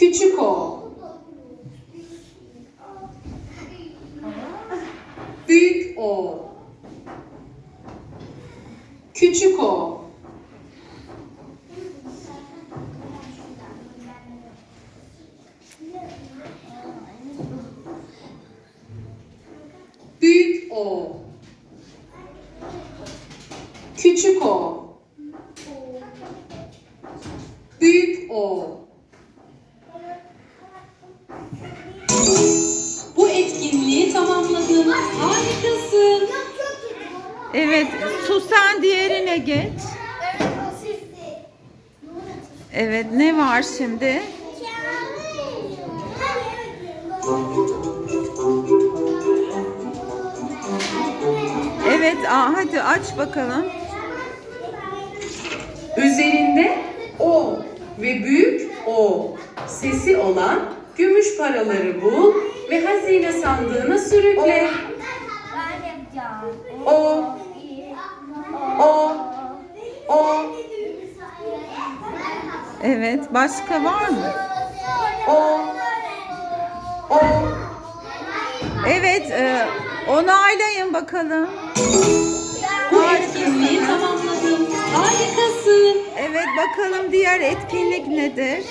Küçük O. Büyük O. Küçük O. Büyük O. Küçük O. Büyük O. Bu etkinliği tamamladın. Harikasın. Evet, su sen diğerine geç. Evet, ne var şimdi? Evet, aa, hadi aç bakalım. Üzerinde O ve büyük O sesi olan gümüş paraları bul ve hazine sandığına sürükle. O. O. O. Evet, başka var mı? O. O. Evet, e, onaylayın bakalım. Bu etkinliği. Harikasın. Evet, bakalım diğer etkinlik nedir?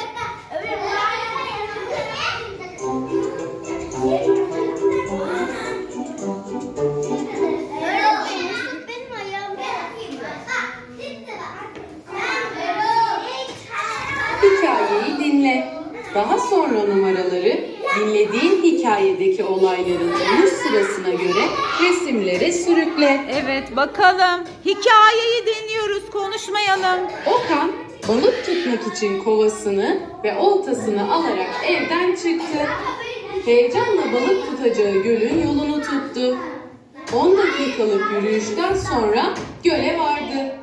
Hikayeyi dinle. Daha sonra numaraları dinlediğin hikayedeki olayların oluş sırasına göre resimlere sürükle. Evet, bakalım. Hikayeyi dinliyoruz, konuşmayalım. Okan balık tutmak için kovasını ve oltasını alarak evden çıktı. Heyecanla balık tutacağı gölün yolunu tuttu. 10 dakikalık yürüyüşten sonra göle vardı.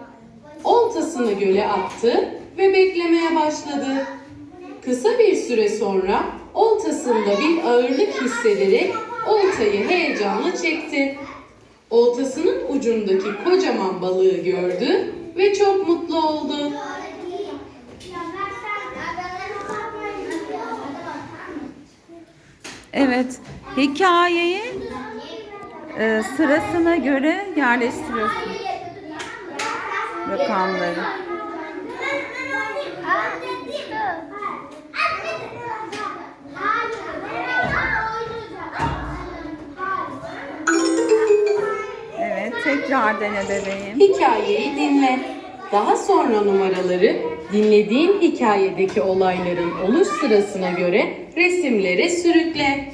Oltasını göle attı ve beklemeye başladı. Kısa bir süre sonra oltasında bir ağırlık hissederek oltayı heyecanla çekti. Oltasının ucundaki kocaman balığı gördü ve çok mutlu oldu. Evet, hikayeyi e, sırasına göre yerleştiriyorsun rakamları. Tekrar dene bebeğim. Hikayeyi dinle. Daha sonra numaraları dinlediğin hikayedeki olayların oluş sırasına göre resimlere sürükle.